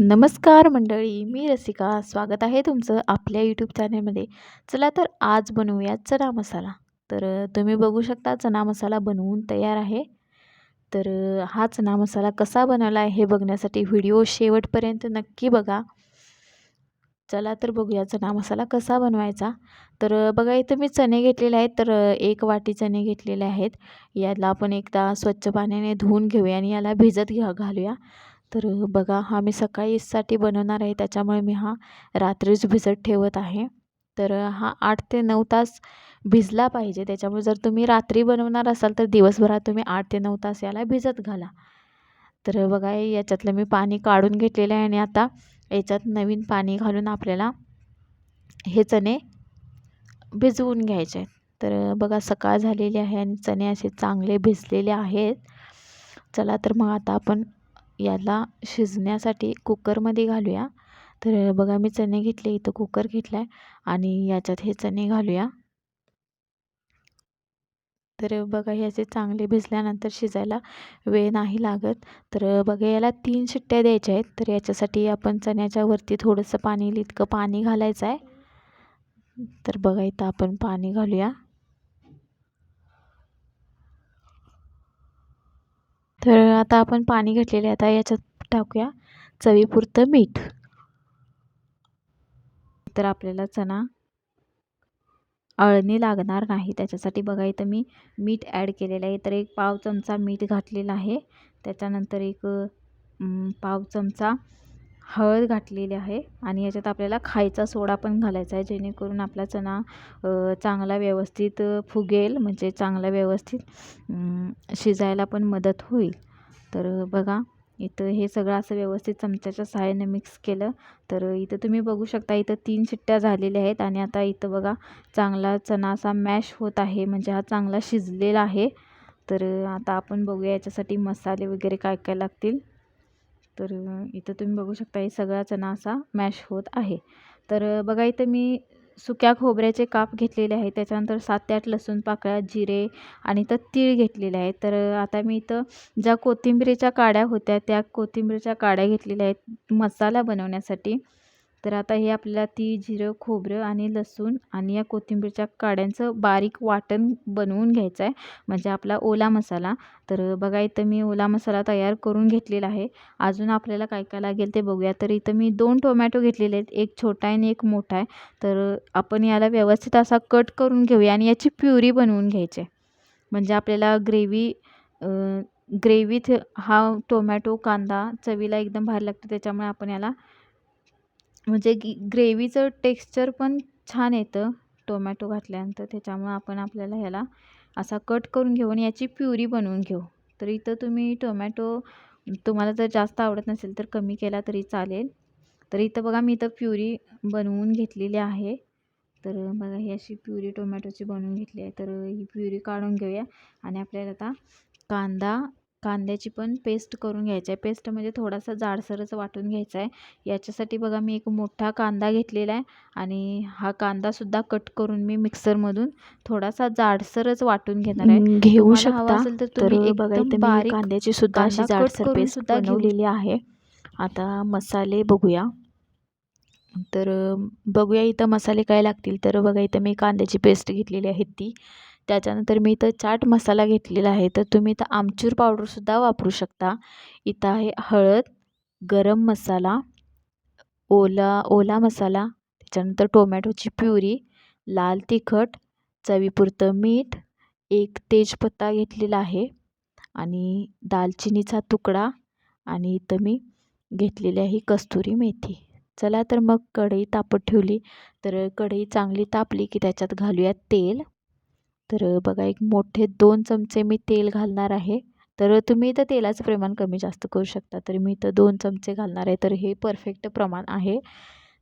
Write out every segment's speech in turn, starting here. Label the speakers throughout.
Speaker 1: नमस्कार मंडळी मी रसिका. स्वागत आहे तुमचं आपल्या यूट्यूब चॅनलमध्ये चला तर आज बनवूया चना मसाला. तर तुम्ही बघू शकता चना मसाला बनवून तयार आहे. तर हा चना मसाला कसा बनवला आहे हे बघण्यासाठी व्हिडिओ शेवटपर्यंत नक्की बघा. चला तर बघूया चना मसाला कसा बनवायचा. तर बघा इथं मी चणे घेतलेले आहेत. तर एक वाटी चणे घेतलेले आहेत. याला आपण एकदा स्वच्छ पाण्याने धुवून घेऊया आणि याला भिजत घ्या घालूया. तर बघा हा मी सकाळीसाठी बनवणार आहे. त्याच्यामुळे मी हा रात्रीच भिजत ठेवत आहे. तर हा आठ ते नऊ तास भिजला पाहिजे. त्याच्यामुळे जर तुम्ही रात्री बनवणार असाल तर दिवसभरात तुम्ही आठ ते नऊ तास याला भिजत घाला. तर बघा याच्यातलं मी पाणी काढून घेतलेलं आहे आणि आता याच्यात नवीन पाणी घालून आपल्याला हे चणे भिजवून घ्यायचे आहेत. तर बघा सकाळ झालेली आहे आणि चणे असे चांगले भिजलेले आहेत. चला तर मग आता आपण याला शिजण्यासाठी कुकरमध्ये घालूया. तर बघा मी चणे घेतले इथं कुकर घेतला आहे आणि याच्यात हे चणे घालूया. तर बघा याचे चांगले भिजल्यानंतर शिजायला वेळ नाही लागत. तर बघा याला तीन शिट्ट्या द्यायच्या आहेत. तर याच्यासाठी आपण चण्याच्या वरती थोडंसं पाणी इतकं पाणी घालायचं आहे. तर बघा इथं आपण पाणी घालूया. तर आता आपण पाणी घेतलेले आता याच्यात टाकूया चवीपुरतं मीठ. तर आपल्याला चणा अळणी लागणार नाही. त्याच्यासाठी बघा इथं मी मीठ ॲड केलेलं आहे. तर एक पाव चमचा मीठ घातलेला आहे. त्याच्यानंतर एक पाव चमचा हळद घातलेली आहे आणि याच्यात आपल्याला खायचा सोडा पण घालायचा आहे जेणेकरून आपला चणा चांगला व्यवस्थित फुगेल म्हणजे चांगला व्यवस्थित शिजायला पण मदत होईल. तर बघा इथं हे सगळं असं व्यवस्थित चमच्याच्या सहाय्याने मिक्स केलं तर इथं तुम्ही बघू शकता इथं तीन शिट्ट्या झालेल्या आहेत आणि आता इथं बघा चांगला चणा असा मॅश होत आहे म्हणजे हा चांगला शिजलेला आहे. तर आता आपण बघूया याच्यासाठी मसाले वगैरे काय काय लागतील. तर इथं तुम्ही बघू शकता हे सगळा चणा असा मॅश होत आहे. तर बघा इथं मी सुक्या खोबऱ्याचे काप घेतलेले आहे त्याच्यानंतर सात ते आठ लसूण पाकळ्या जिरे आणि तर तीळ घेतलेले आहे तर आता मी इथं ज्या कोथिंबिरीच्या काड्या होत्या त्या कोथिंबीरीच्या काड्या घेतलेल्या आहेत मसाला बनवण्यासाठी. तर आता हे आपल्याला ती जिरं खोबरं आणि लसूण आणि या कोथिंबीरच्या काड्यांचं बारीक वाटण बनवून घ्यायचं आहे. म्हणजे आपला ओला मसाला. तर बघा इथं मी ओला मसाला तयार करून घेतलेला आहे. अजून आपल्याला काय काय लागेल ते बघूया. तर इथं मी दोन टोमॅटो घेतलेले आहेत. एक छोटा आहे आणि एक मोठा आहे. तर आपण याला व्यवस्थित असा कट करून घेऊया आणि याची प्युरी बनवून घ्यायची आहे. म्हणजे आपल्याला ग्रेव्ही ग्रेव्हीत हा टोमॅटो कांदा चवीला एकदम भारी लागतो. त्याच्यामुळे आपण याला म्हणजे गी ग्रेव्हीचं टेक्स्चर पण छान येतं टोमॅटो घातल्यानंतर. त्याच्यामुळं आपण आपल्याला ह्याला असा कट करून घेऊन याची प्युरी बनवून घेऊ. तर इथं तुम्ही टोमॅटो तुम्हाला जर जास्त आवडत नसेल तर कमी केला तरी चालेल. तर इथं बघा मी इथं प्युरी बनवून घेतलेली आहे. तर बघा ही अशी प्युरी टोमॅटोची बनवून घेतली आहे. तर ही प्युरी काढून घेऊया आणि आपल्याला आता कांदा कांद्याची पण पेस्ट करून घ्यायची आहे. पेस्ट म्हणजे थोडासा जाडसरच वाटून घ्यायचा आहे. याच्यासाठी बघा मी एक मोठा कांदा घेतलेला आहे आणि हा कांदासुद्धा कट करून मी मिक्सरमधून थोडासा जाडसरच वाटून घेणार आहे.
Speaker 2: घेऊ शकता.
Speaker 1: असेल तर तुम्ही
Speaker 2: बघा इथं
Speaker 1: बारीक
Speaker 2: कांद्याची सुद्धा अशी जाडसर पेस्ट बनवलेली आहे. आता मसाले बघूया. तर बघूया इथं मसाले काय लागतील. तर बघा इथं मी कांद्याची पेस्ट घेतलेली आहे ती. त्याच्यानंतर मी इथं चाट मसाला घेतलेला आहे. तर तुम्ही इथं आमचूर पावडरसुद्धा वापरू शकता. इथं आहे हळद गरम मसाला ओला ओला मसाला त्याच्यानंतर टोमॅटोची प्युरी लाल तिखट चवीपुरतं मीठ एक तेजपत्ता घेतलेला आहे आणि दालचिनीचा तुकडा आणि इथं मी घेतलेली आहे कस्तुरी मेथी. चला तर मग कढई तापत ठेवली. तर कढई चांगली तापली की त्याच्यात घालूया तेल. तर बघा एक मोठे दोन चमचे मी तेल घालणार आहे. तर तुम्ही इथं तेलाचं प्रमाण कमी जास्त करू शकता. तर मी इथं दोन चमचे घालणार आहे. तर हे परफेक्ट प्रमाण आहे.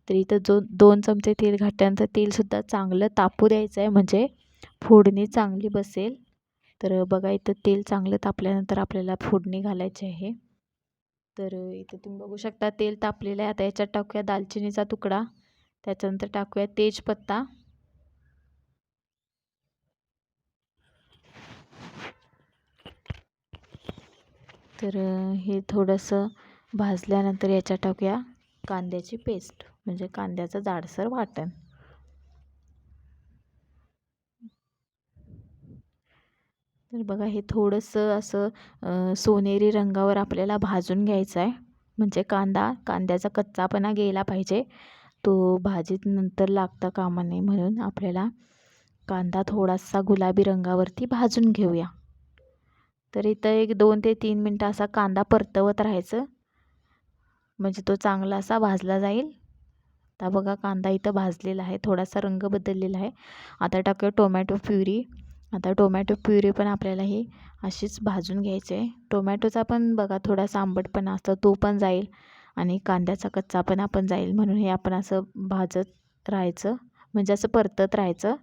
Speaker 2: तर इथं जो दोन चमचे तेल घातल्यानंतर तेलसुद्धा चांगलं तापू द्यायचं आहे. म्हणजे फोडणी चांगली बसेल. तर बघा इथं तेल चांगलं तापल्यानंतर आपल्याला फोडणी घालायची आहे. तर इथं तुम्ही बघू शकता तेल तापलेलं आहे. आता याच्यात टाकूया दालचिनीचा तुकडा. त्याच्यानंतर टाकूया तेजपत्ता. तर हे थोडंसं
Speaker 1: भाजल्यानंतर याच्यात टाकूया कांद्याची पेस्ट. म्हणजे कांद्याचं जाडसर वाटण. तर बघा हे थोडंसं असं सोनेरी रंगावर आपल्याला भाजून घ्यायचं आहे. म्हणजे कांदा कांद्याचा कच्चापणा गेला पाहिजे. तो भाजीत नंतर लागता कामा नये म्हणून आपल्याला कांदा थोडासा गुलाबी रंगावरती भाजून घेऊया. तर इथं एक दोन ते तीन मिनटं असा कांदा परतवत राहायचं. म्हणजे तो चांगला असा भाजला जाईल. आता बघा कांदा इथं भाजलेला आहे. थोडासा रंग बदललेला आहे. आता टाकूया टोमॅटो प्युरी. आता टोमॅटो प्युरी पण आपल्याला ही अशीच भाजून घ्यायची आहे. टोमॅटोचा पण बघा थोडासा आंबटपणा असतो तो पण जाईल. आणि कांद्याचा कच्चा पण आपण जाईल म्हणून हे आपण असं भाजत राहायचं. म्हणजे असं परतत राहायचं.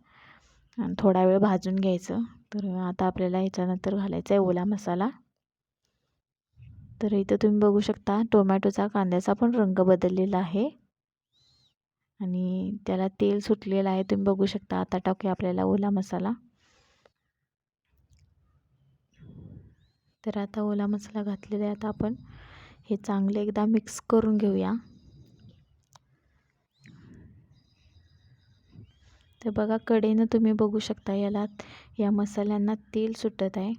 Speaker 1: आणि थोडा वेळ भाजून घ्यायचं. तर आता आपल्याला ह्याच्यानंतर घालायचा आहे ओला मसाला. तर इथं तुम्ही बघू शकता टोमॅटोचा कांद्याचा पण रंग बदललेला आहे. आणि त्याला तेल सुटलेलं आहे. तुम्ही बघू शकता आता टाकूया आपल्याला ओला मसाला. तर आता ओला मसाला घातलेला आहे आता आपण. हे चांगले एकदा मिक्स करून घेऊया. तर बघा कडेनं तुम्ही बघू शकता याला या मसाल्यांना तेल सुटत आहे.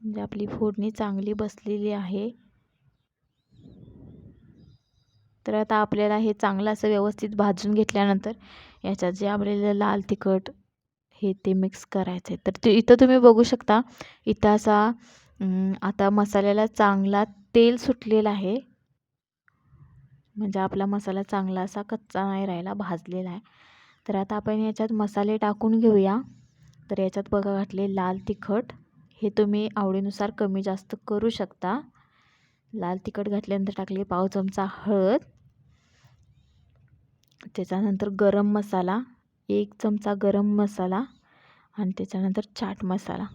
Speaker 1: म्हणजे आपली फोडणी चांगली बसलेली आहे. तर आता आपल्याला हे चांगलं असं व्यवस्थित भाजून घेतल्यानंतर याच्यात जे आपल्याला लाल तिखट हे ते मिक्स करायचं आहे तर ते इथं तुम्ही बघू शकता इथं असा आता मसाल्याला चांगला तेल सुटलेला आहे. म्हणजे आपला मसाला चांगला असा कच्चा नाही राहिला भाजलेला आहे. तर आता आपण याच्यात मसाले टाकून घेऊया. तर याच्यात बघा घातले लाल तिखट. हे तुम्ही आवडीनुसार कमी जास्त करू शकता. लाल तिखट घातल्यानंतर टाकले पाव चमचा हळद. त्याच्यानंतर गरम मसाला एक चमचा गरम मसाला आणि त्याच्यानंतर चाट मसाला.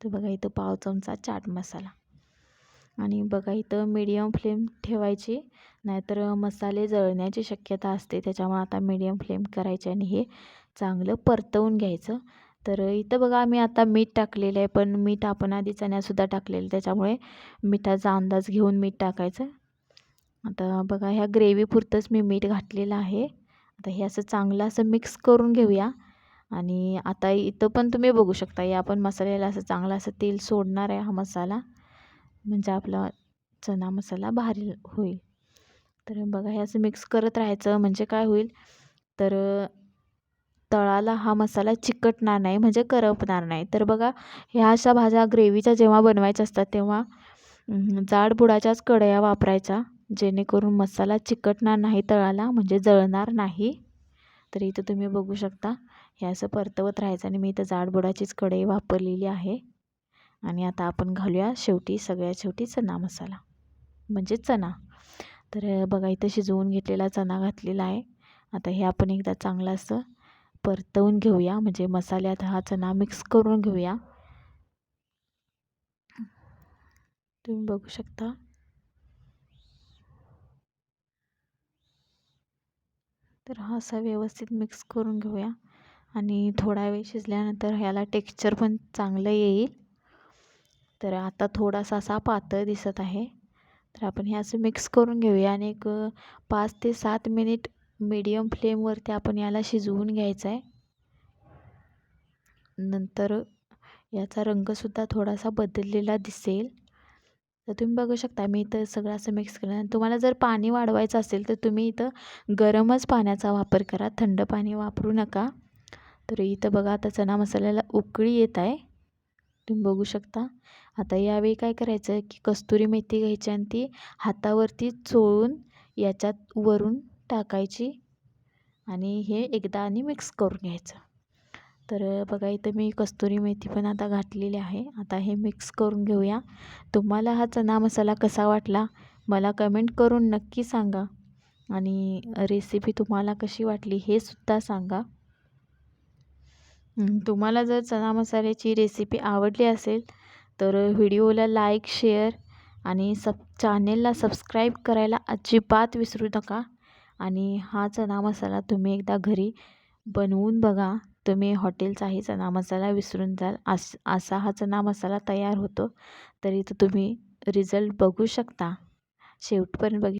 Speaker 1: तर बघा इथं पाव चमचा चाट मसाला. आणि बघा इथं मीडियम फ्लेम ठेवायची नाहीतर मसाले जळण्याची शक्यता असते. त्याच्यामुळे आता मीडियम फ्लेम करायची आणि हे चांगलं परतवून घ्यायचं. तर इथं बघा आम्ही आता मीठ टाकलेलं आहे पण मीठ आपण आधी चण्यासुद्धा टाकलेलं त्याच्यामुळे मिठाचा अंदाज घेऊन मीठ टाकायचं. आता बघा ह्या ग्रेव्हीपुरतंच मी मीठ घातलेलं आहे. आता हे असं चांगलं असं मिक्स करून घेऊया. आणि आता इथं पण तुम्ही बघू शकता या आपण मसाल्याला असं चांगलं असं तेल सोडणार आहे हा मसाला. म्हणजे आपला चना मसाला भारी होईल. तर बघा हे असं मिक्स करत राहायचं. म्हणजे काय होईल? तर तळाला हा मसाला चिकटणार नाही म्हणजे करपणार नाही. तर बघा ह्या अशा भाज्या ग्रेव्हीच्या जेव्हा बनवायच्या असतात तेव्हा जाड बुडाच्याच कढया वापरायच्या जेणेकरून मसाला चिकटणार नाही तळाला म्हणजे जळणार नाही. तर इथं तुम्ही बघू शकता हे असं परतवत राहायचं आणि मी इथं जाडबुडाचीच कढई वापरलेली आहे. आणि आता आपण घालूया शेवटी सगळ्यात शेवटी चना मसाला. म्हणजे चना तर बघा इथं शिजवून घेतलेला चना घातलेला आहे. आता हे आपण एकदा चांगलं असं परतवून घेऊया. म्हणजे मसाल्यात हा चना मिक्स करून घेऊया. तुम्ही बघू शकता. तर हा असा व्यवस्थित मिक्स करून घेऊया. आणि थोडा वेळ शिजल्यानंतर ह्याला टेक्स्चर पण चांगलं येईल. तर आता थोडासा असा पातळ दिसत आहे. तर आपण हे असं मिक्स करून घेऊया आणि एक पाच ते सात मिनिट मीडियम फ्लेमवरती आपण याला शिजवून घ्यायचं आहे. नंतर याचा रंगसुद्धा थोडासा बदललेला दिसेल. तर तुम्ही बघू शकता मी इथं सगळं असं मिक्स केलं तुम्हाला जर पाणी वाढवायचं असेल तर तुम्ही इथं गरमच पाण्याचा वापर करा. थंड पाणी वापरू नका. तर इथं बघा आता चना मसाल्याला उकळी येत आहे. तुम्ही बघू शकता. आता यावेळी काय करायचं की कस्तुरी मेथी घ्यायची आणि ती हातावरती चोळून याच्यात वरून टाकायची आणि हे एकदा आणि मिक्स करून घ्यायचं. तर बघा इथं मी कस्तुरी मेथी पण आता घातलेली आहे. आता हे मिक्स करून घेऊया. तुम्हाला हा चना मसाला कसा वाटला? मला कमेंट करून नक्की सांगा. आणि रेसिपी तुम्हाला कशी वाटली हे सुद्धा सांगा. तुम्हाला जर चना मसाल्याची रेसिपी आवडली असेल तर व्हिडिओला लाईक शेअर आणि सब चॅनेलला सबस्क्राईब करायला अजिबात विसरू नका. आणि हा चना मसाला तुम्ही एकदा घरी बनवून बघा. तुम्ही हॉटेलचाही चणा मसाला विसरून जाल. अस असा हा चणा मसाला तयार होतो. तर तो तुम्ही रिझल्ट बघू शकता. शेवटपर्यंत बघ